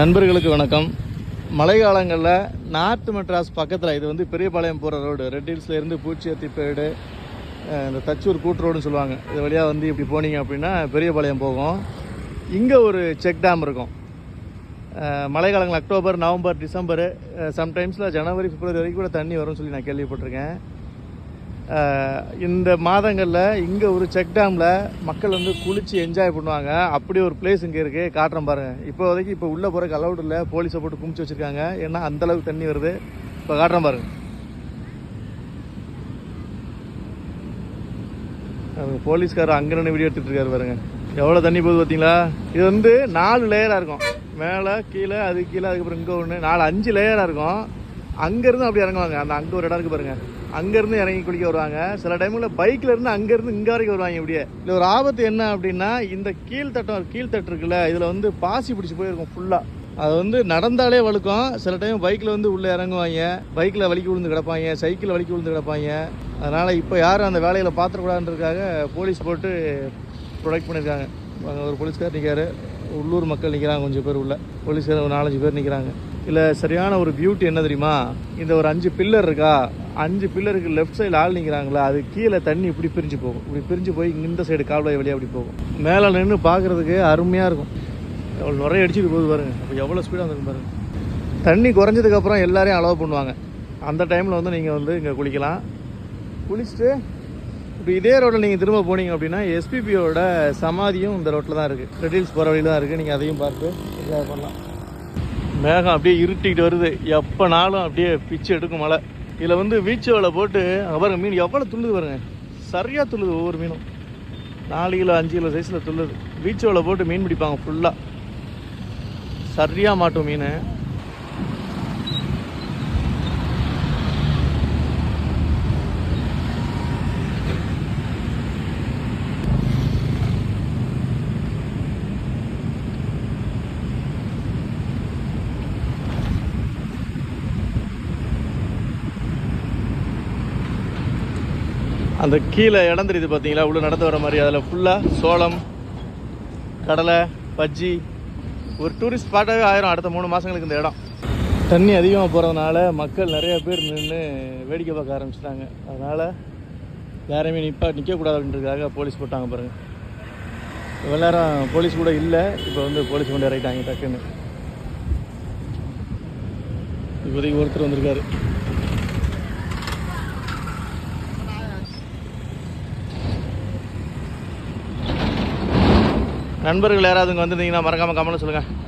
நண்பர்களுக்கு வணக்கம். மழை காலங்களில் நார்த் மெட்ராஸ் பக்கத்தில் இது வந்து பெரியபாளையம் போகிற ரோடு ரெட் ஹில்ஸ்லேருந்து பூச்சியத்திப்பேடு அஹ் இந்த தச்சூர் கூட்டு ரோடுன்னு சொல்லுவாங்க. இது வழியாக வந்து இப்படி போனீங்க அப்படின்னா பெரியபாளையம் போகும். இங்கே ஒரு செக் டேம் இருக்கும். மழைக்காலங்கள் மழை காலங்கள் அக்டோபர் நவம்பர் டிசம்பர் சம்டைம்ஸில் ஜனவரி பிப்ரவரி வரைக்கும் கூட தண்ணி வரும்னு சொல்லி நான் கேள்விப்பட்டிருக்கேன். இந்த மாதங்களில் இங்கே ஒரு செக் டேமில் மக்கள் வந்து குளித்து என்ஜாய் பண்ணுவாங்க. அப்படி ஒரு பிளேஸ் இங்கே இருக்குது காட்டுறேன் பாருங்கள் இப்போதைக்கு இப்போ உள்ளே போகிறக்கு அலௌட் இல்லை. போலீஸை போட்டு குமிச்சு வச்சுருக்காங்க. ஏன்னா அந்தளவுக்கு தண்ணி வருது. இப்போ காட்டுறேன் பாருங்கள் போலீஸ்காரர் அங்கே நின்று வீடியோ எடுத்துகிட்டு இருக்காரு பாருங்க. எவ்வளோ தண்ணி போகுது பார்த்தீங்களா இது வந்து நாலு லேயராக இருக்கும். மேலே கீழே அது கீழே அதுக்கப்புறம் இங்கே ஒன்று நாலு அஞ்சு லேயராக இருக்கும். அங்கேருந்து அப்படி இறங்குவாங்க. அந்த அங்கே ஒரு இடம் இருக்குது பாருங்க. அங்கேருந்து இறங்கி குளிக்க வருவாங்க. சில டைமில் பைக்கில் இருந்து அங்கேருந்து இங்கே வரைக்கும் வருவாங்க இப்படியே. இதில் ஒரு ஆபத்து என்ன அப்படின்னா இந்த கீழ்த்தட்டம் கீழ்த்தட்டு இருக்குல்ல இதில் வந்து பாசி பிடிச்சி போயிருக்கும் ஃபுல்லாக அது வந்து நடந்தாலே வழுக்கும். சில டைம் பைக்கில் வந்து உள்ளே இறங்குவாங்க. பைக்கில் வலிக்கு விழுந்து கிடப்பாங்க. சைக்கிளில் வலிக்கு விழுந்து கிடப்பாங்க. அதனால் இப்போ யாரும் அந்த வேலையில் பாத்திரக்கூடாதுன்றதுக்காக போலீஸ் போட்டு ப்ரொடெக்ட் பண்ணியிருக்காங்க ஒரு போலீஸ்கார் நிற்காரு உள்ளூர் மக்கள் நிற்கிறாங்க கொஞ்சம் பேர் உள்ள. போலீஸ்கார் ஒரு நாலஞ்சு பேர் நிற்கிறாங்க இதில் சரியான ஒரு பியூட்டி என்ன தெரியுமா? இந்த ஒரு அஞ்சு பில்லர் இருக்கா? அஞ்சு பில்லருக்கு லெஃப்ட் சைடில் ஆள் நிற்கிறாங்களா அது கீழே தண்ணி இப்படி பிரிஞ்சு போகும். இப்படி பிரிஞ்சு போய் இந்த சைடு கால்வாய் வழியாக அப்படி போகும். மேலே நின்று பார்க்குறதுக்கு அருமையாக இருக்கும். எவ்வளோ நிறைய அடிச்சுட்டு போகுது பாருங்க. அப்போ எவ்வளோ ஸ்பீடாக வந்துருக்கும் பாருங்கள் தண்ணி குறைஞ்சதுக்கப்புறம் எல்லாரையும் அலோவ் பண்ணுவாங்க. அந்த டைமில் வந்து நீங்கள் வந்து இங்கே குளிக்கலாம். குளிச்சுட்டு இப்போ இதே ரோட்டில் நீங்கள் திரும்ப போனீங்க அப்படின்னா எஸ்பிபியோட சமாதியும் இந்த ரோட்டில் தான் இருக்குது ரெட்டில்ஸ் போகிற வழியில் தான் இருக்குது நீங்கள் அதையும் பார்த்து என்ஜாய் பண்ணலாம். மேகம் அப்படியே இருட்டிக்கிட்டு வருது. எப்போனாலும் அப்படியே பிச்சு எடுக்கும் மழை. இதில் வந்து வீச்சு வலை போட்டு அப்புறம் பாருங்க மீன் எவ்வளோ துள்ளுது பாருங்க. சரியாக துள்ளுது ஒவ்வொரு மீனும். நாலு கிலோ அஞ்சு கிலோ சைஸில் துள்ளுது. வீச்சு வலை போட்டு மீன் பிடிப்பாங்க ஃபுல்லாக சரியாக மாட்டும் மீன். அந்த கீழே இடம் தெரியுது பார்த்தீங்களா உள்ள நடந்து வர மாதிரி. அதில் ஃபுல்லாக சோளம் கடலை பஜ்ஜி. ஒரு டூரிஸ்ட் ஸ்பாட்டாகவே ஆயிரும் அடுத்த மூணு மாதங்களுக்கு இந்த இடம். தண்ணி அதிகமாக போகிறதுனால மக்கள் நிறைய பேர் நின்று வேடிக்கை பார்க்க ஆரம்பிச்சிட்டாங்க. அதனால் யாரையுமே நிற்பா நிற்கக்கூடாது அப்படின்றதுக்காக போலீஸ் போட்டாங்க பாருங்கள் இவ்வளோ நேரம் போலீஸ் கூட இல்லை. இப்போ வந்து போலீஸ் கொண்டு இறக்கிட்டாங்க டக்குன்னு. இப்போதைக்கு ஒருத்தர் வந்திருக்காரு. நண்பர்கள் யாராவது இங்கே மறக்காமல் கமெண்ட் சொல்லுங்கள்